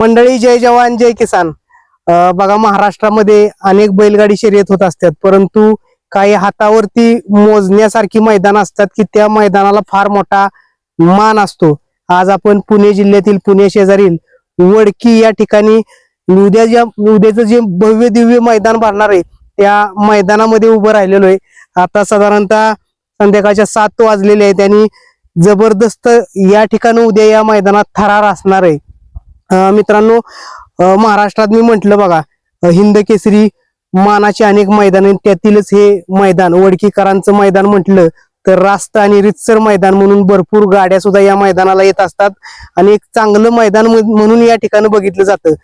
मंडळी जय जवान जय किसान. बघा महाराष्ट्रामध्ये अनेक बैलगाडी शर्यत होत असतात परंतु काही हातावरती मोजण्यासारखी मैदान असतात की त्या मैदानाला फार मोठा मान असतो. आज आपण पुणे जिल्ह्यातील पुणे शेजारील वडकी या ठिकाणी उद्या ज्या उद्याचं जे भव्य दिव्य मैदान भरणार आहे त्या मैदानामध्ये उभं राहिलेलो आहे. आता साधारणतः संध्याकाळच्या सात वाजलेले आहेत आणि जबरदस्त या ठिकाणी उद्या या मैदानात थरार असणार आहे. मित्रांनो महाराष्ट्रात मी म्हंटल बघा हिंद केसरी मानाचे अनेक मैदान आहेत. त्यातीलच हे मैदान वडकीकरांचं मैदान म्हटलं तर रास्त आणि रितसर मैदान म्हणून भरपूर गाड्या सुद्धा या मैदानाला येत असतात. आणि एक चांगलं मैदान म्हणून या ठिकाणी बघितलं जातं.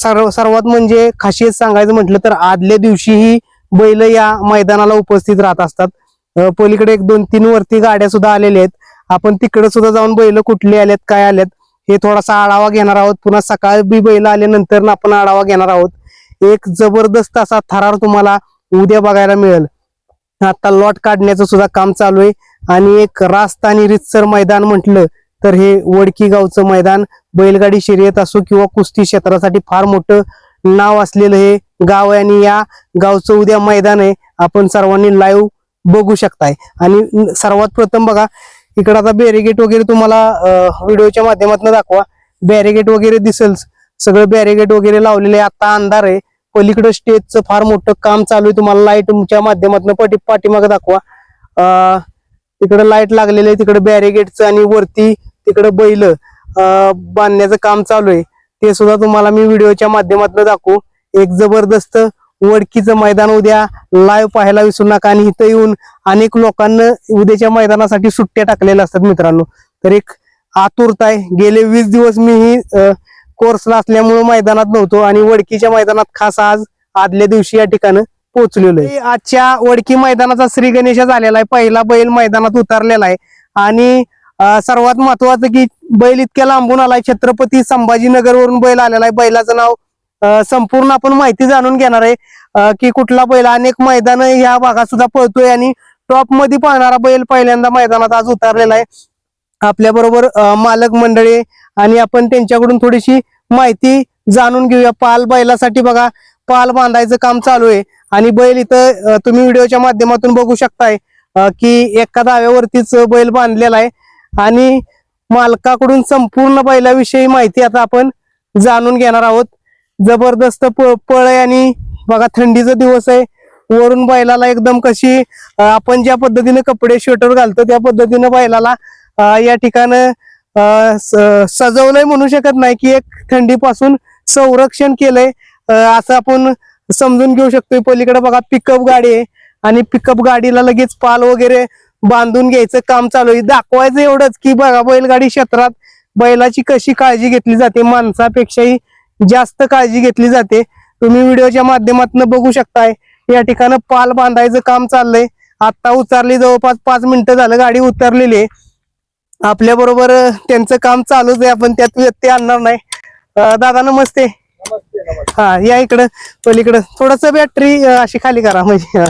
सर्व सर्वात म्हणजे खासियत सांगायचं म्हटलं तर आदल्या दिवशीही बैल या मैदानाला उपस्थित राहत असतात. पलीकडे एक दोन तीन वरती गाड्या सुद्धा आलेल्या आहेत. आपण तिकडे सुद्धा जाऊन बैल कुठले आलेत काय आलेत हे थोडासा आढावा घेणार आहोत. पुन्हा सकाळी बी बैल आल्यानंतर आपण आढावा घेणार आहोत. एक जबरदस्त असा थरार तुम्हाला उद्या बघायला मिळेल. आता लॉट काढण्याचं सुद्धा काम चालू आहे. आणि एक रास्त आणि रितसर मैदान म्हटलं तर हे वडकी गावचं मैदान. बैलगाडी शर्यत असो किंवा कुस्ती क्षेत्रासाठी फार मोठं नाव असलेलं हे गाव आहे. आणि या गावचं उद्या मैदान आहे. आपण सर्वांनी लाईव्ह बघू शकताय. आणि सर्वात प्रथम बघा इकडे आता बॅरिगेट वगैरे तुम्हाला व्हिडिओच्या माध्यमातून दाखवा. बॅरिगेट वगैरे दिसेल. सगळं बॅरिगेट वगैरे लावलेले आहे. आता अंधार आहे. पलीकडं स्टेजचं फार मोठं काम चालू आहे. तुम्हाला लाईटच्या माध्यमातून पाठी पाठीमागे दाखवा. इकडं लाइट लागलेले आहे. तिकडे बॅरिगेटचं आणि वरती तिकडं बैल बांधण्याचं काम चालू आहे. ते सुद्धा तुम्हाला मी व्हिडिओच्या माध्यमातून दाखवू. एक जबरदस्त वडकीचं मैदान उद्या लाईव्ह पाहायला विसरू नका आणि इथं येऊन अनेक लोकांना उद्याच्या मैदानासाठी सुट्ट्या टाकलेल्या असतात मित्रांनो. तर एक आतुरता आहे. गेले वीस दिवस मी ही कोर्सला असल्यामुळे मैदानात नव्हतो आणि वडकीच्या मैदानात खास आज आदल्या दिवशी या ठिकाणी पोहोचलेलो आहे. आजच्या वडकी मैदानाचा श्री गणेश झालेला आहे. पहिला बैल मैदानात उतरलेला आहे. आणि सर्वात महत्वाचं की बैल इतक्या लांबून आलाय. छत्रपती संभाजीनगरवरून बैल आलेला आहे. बैलाचं नाव संपूर्ण आपण माहिती जाणून घेणार आहे की कुठला बैल अनेक मैदान या भागात सुद्धा पळतोय आणि टॉपमध्ये पाहणारा बैल पहिल्यांदा मैदानात आज उतरलेला आहे. आपल्या बरोबर मालक मंडळी आणि आपण त्यांच्याकडून थोडीशी माहिती जाणून घेऊया. पाल बैलासाठी बघा पाल बांधायचं काम चालू आहे आणि बैल इथं तुम्ही व्हिडिओच्या माध्यमातून बघू शकताय की एका दाव्यावरतीच बैल बांधलेला आहे आणि मालकाकडून संपूर्ण बैलाविषयी माहिती आता आपण जाणून घेणार आहोत. जबरदस्त प- पळ आहे आणि बघा थंडीचा दिवस आहे. वरून बैलाला एकदम कशी आपण ज्या पद्धतीने कपडे स्वेटर घालतो त्या पद्धतीने बैलाला या ठिकाणं स- सजवलंय म्हणू शकत नाही की एक थंडीपासून संरक्षण केलंय. असं आपण समजून घेऊ शकतोय. पलीकडे बघा पिकअप गाडी आहे आणि पिकअप गाडीला लगेच पाल वगैरे बांधून घ्यायचं काम चालू आहे. दाखवायचं एवढंच की बघा बैलगाडी क्षेत्रात बैलाची कशी काळजी घेतली जाते माणसापेक्षाही जास्त काळजी घेतली जाते. तुम्ही व्हिडिओच्या माध्यमातून बघू शकताय. या ठिकाणी पाल बांधायचं काम चाललंय. आता उतरली जवळपास पाच मिनिटं झालं गाडी उतरलेली आहे. आपल्या बरोबर त्यांचं काम चालूच आहे. आपण त्यात व्यत्यय आणणार नाही. दादा नमस्ते. हा या इकडं पलीकडं. थोडस बॅटरी अशी खाली करा म्हणजे.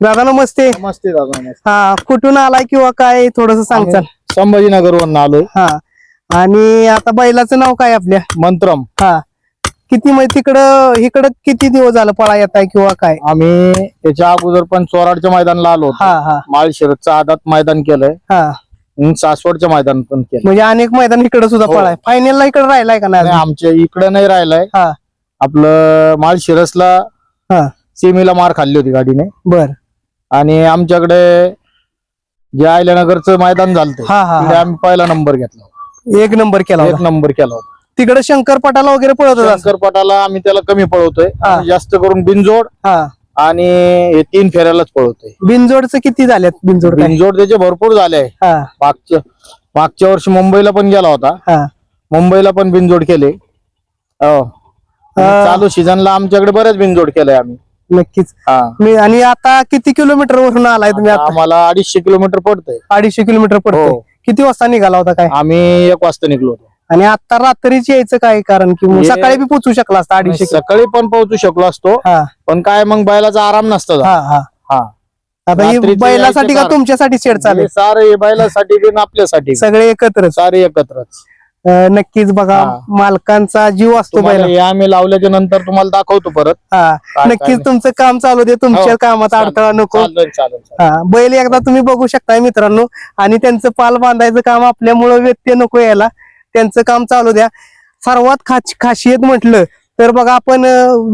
दादा नमस्ते. नमस्ते दादा हा कुठून आलाय किंवा काय? थोडस सांगचाल संभाजीनगर वरून आलोय. हा. आणि आता बैलाचं नाव काय आपल्या? मंत्रम. हा. किती म्हणजे तिकडं इकडं किती दिवस झालं पळा येत आहे किंवा काय? आम्ही त्याच्या अगोदर पण चोराडच्या मैदानाला आलो हा हा. माळशिरतचं आदात मैदान केलंय. हा. आणि सासवडचं मैदान पण केलं म्हणजे अनेक मैदान इकडे सुद्धा हो. पळाय. फायनलला इकडे राहिलाय का नाही आणि आमच्या इकडे नाही राहिलाय. हा. आपलं माळशिरसला हा. सेमीला मार खाल्ली होती गाडीने. बर. आणि आमच्याकडे जे आयल्यानगरचं मैदान झालं हा हा हा. आम्ही पहिला नंबर घेतला. एक नंबर केला एक होता. नंबर केला होता. तिकडे शंकरपटाला वगैरे पळत होता शंकरपटाला आम्ही त्याला कमी पळवतोय. हा. आम्ही जास्त करून बिनजोड हा. आणि हे तीन फेऱ्यालाच पळवतोय. बिनजोडचं किती झाल्यात बिनजोड काय? बिनजोड त्याचे भरपूर झाले. आहे हा. मागच्या मागच्या वर्षी मुंबईला पण गेला होता. हा. मुंबईला पण बिनजोड केले. हो. आणि चालू सीझनला आमच्याकडे बरेच बिनजोड केलंय आम्ही. नक्कीच. हा. मी आणि आता किती किलोमीटर वरून आलाय तुम्ही आता आता? आम्हाला अडीचशे किलोमीटर पडतंय. अडीचशे किलोमीटर पडतो हो. किती वाजता निघाला होता काय? आम्ही एक वाजता निघलो होतो. आणि आता रात्रीच यायचं काय? कारण की हे- सकाळी बी पोचू शकला असता अडीचशे सकाळी पण पोहोचू शकलो असतो हा. पण काय मग बैलाचा आराम नसतो हा हा. हा. आता ही रात्रीचं बैलासाठी का तुमच्यासाठी शेड चालेल? हे सारे बैलासाठी आणि आपल्यासाठी. सगळे एकत्रच. सारे एकत्रच. नक्कीच बघा हा. मालकांचा जीव असतो तुम्हाला बैला हे आम्ही लावल्याच्या नंतर तुम्हाला दाखवतो परत. हा काय नक्कीच तुमचं काम चालू दे तुमच्या हो. कामात अडथळा नको. चालेल चालेल चालेल. हा बैल एकदा तुम्ही बघू शकताय मित्रांनो. आणि त्यांचं पाल बांधायचं काम आपल्यामुळं व्यत्यय नको यायला. त्यांचं काम चालू द्या. सर्वात खास खासियत म्हटलं तर बघा आपण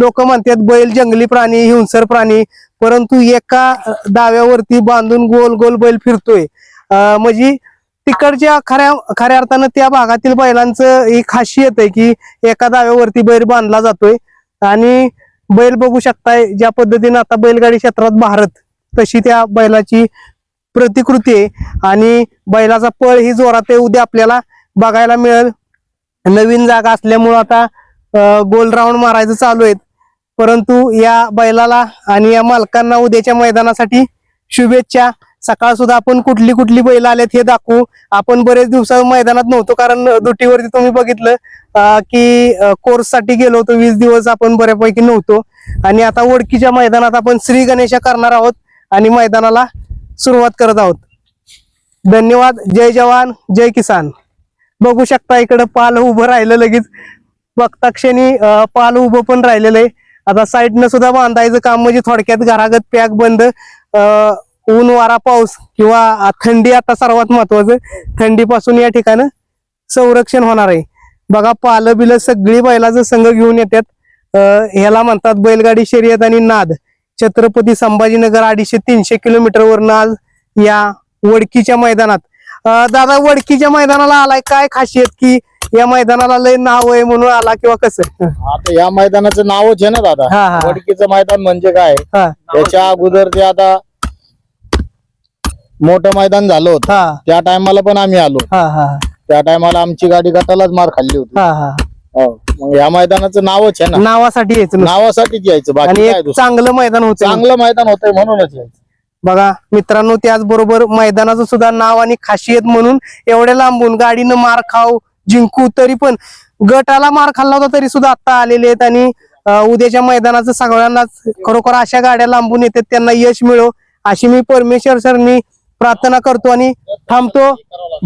लोक म्हणतात बैल जंगली प्राणी हिंसर प्राणी. परंतु एका अं, दाव्यावरती बांधून गोल गोल बैल फिरतोय. अं, म्हणजे तिकडच्या खऱ्या खऱ्या अर्थानं त्या भागातील बैलांचं ही खासियत आहे की एका दाव्यावरती बैल बांधला जातोय. आणि बैल बघू शकताय ज्या पद्धतीनं आता बैलगाडी क्षेत्रात भारत तशी त्या बैलाची प्रतिकृती आहे. आणि बैलाचा पळ ही जोरात आहे उद्या आपल्याला बघायला मिळेल. नवीन जागा असल्यामुळं आता गोल राऊंड मारायचं चालू आहेत. परंतु या बैलाला आणि या मालकांना उद्याच्या मैदानासाठी शुभेच्छा. सकाळ सुद्धा आपण कुठली कुठली बैल आलेत हे दाखवू. आपण बरेच दिवसा मैदानात नव्हतो कारण दुटीवरती तुम्ही बघितलं की कोर्ससाठी गेलो होतो वीस दिवस आपण बऱ्यापैकी नव्हतो. आणि आता ओळखीच्या मैदानात आपण श्री गणेशा करणार आहोत आणि मैदानाला सुरुवात करत आहोत. धन्यवाद जय जवान जय किसान. बघू शकता इकडं पाल उभं राहिलं लगेच. बघता क्षणी पाल उभं पण राहिलेलं आहे. आता साईडनं सुद्धा बांधायचं काम म्हणजे थोडक्यात घरागत पॅक बंद. अं, ऊन वारा पाऊस किंवा थंडी आता सर्वात महत्वाचं. थंडीपासून या ठिकाणी संरक्षण होणार आहे. बघा पालं बिलं सगळी बैलाचं संघ घेऊन येतात. ह्याला म्हणतात बैलगाडी शर्यत आणि नाद. छत्रपती संभाजीनगर अडीचशे तीनशे किलोमीटरवरनं आज या वडकीच्या मैदानात. दादा वडकीच्या मैदानाला आलाय. काय खासियत की या मैदानाला लय नाव आहे म्हणून आला किंवा कसं? आता या मैदानाचं नावच आहे ना दादा. वडकीचं मैदान म्हणजे काय? हा. याच्या अगोदर ते आता मोठं मैदान झालं होतं. हा. त्या टायमाला पण आम्ही आलो हा हा. त्या टायमाला आमची गाडी गटालाच मार खाल्ली होती. हा हा. हो. मग या मैदानाचं नावच आहे ना. नावासाठी यायचं नुसतं. नावासाठीच यायचं. बाकी आणि काय एक दुसरं? चांगलं मैदान होतं. चांगलं मैदान होतंय म्हणूनच यायचं. बघा मित्रांनो त्याचबरोबर मैदानाचं सुद्धा नाव आणि खासियत म्हणून एवढ्या लांबून गाडीनं मार खाऊ जिंकू तरी पण गटाला मार खाल्ला होता तरी सुद्धा आता आलेले आहेत. आणि अं, उद्याच्या मैदानाचं सगळ्यांनाच खरोखर अशा गाड्या लांबून येतात त्यांना यश मिळो. अशी मी परमेश्वर सरनी प्रार्थना करतो आणि थांबतो.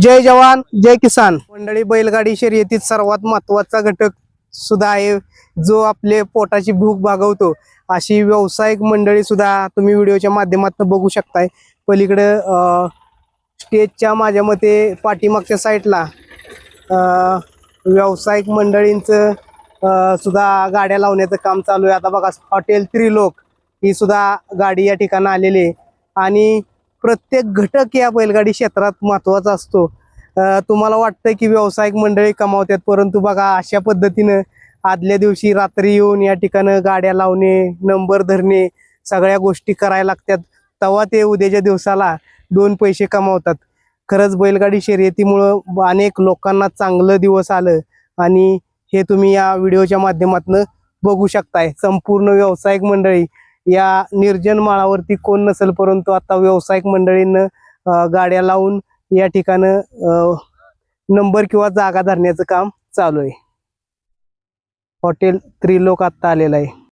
जय जवान जय किसान. मंडळी बैलगाडी शर्यतीत सर्वात महत्त्वाचा घटक सुद्धा आहे जो आपले पोटाची भूक भागवतो. अशी व्यावसायिक मंडळी सुद्धा तुम्ही व्हिडिओच्या माध्यमातून बघू शकताय. पलीकडे स्टेजच्या माझ्या मते पाठीमागच्या साईडला व्यावसायिक मंडळींचं सुद्धा गाड्या लावण्याचं काम चालू आहे. आता बघा हॉटेल त्रिलोक ही सुद्धा गाडी या ठिकाणी आलेली आहे. आणि प्रत्येक घटक या बैलगाडी क्षेत्रात महत्त्वाचा असतो. तुम्हाला वाटतं की व्यावसायिक मंडळी कमावतात परंतु बघा अशा पद्धतीनं आदल्या दिवशी रात्री येऊन या ठिकाणं गाड्या लावणे नंबर धरणे सगळ्या गोष्टी करायला लागतात. तेव्हा ते उद्याच्या दिवसाला दोन पैसे कमावतात. खरंच बैलगाडी शर्यतीमुळं अनेक लोकांना चांगलं दिवस आलं आणि हे तुम्ही या व्हिडिओच्या माध्यमातून बघू शकताय. संपूर्ण व्यावसायिक मंडळी या निर्जन माळावरती कोण नसेल परंतु आता व्यावसायिक मंडळींना गाड्या लावून या ठिकाणं नंबर किंवा जागा धरण्याचं काम चालू आहे. हॉटेल त्रिलोक आत्ता आलेलं आहे.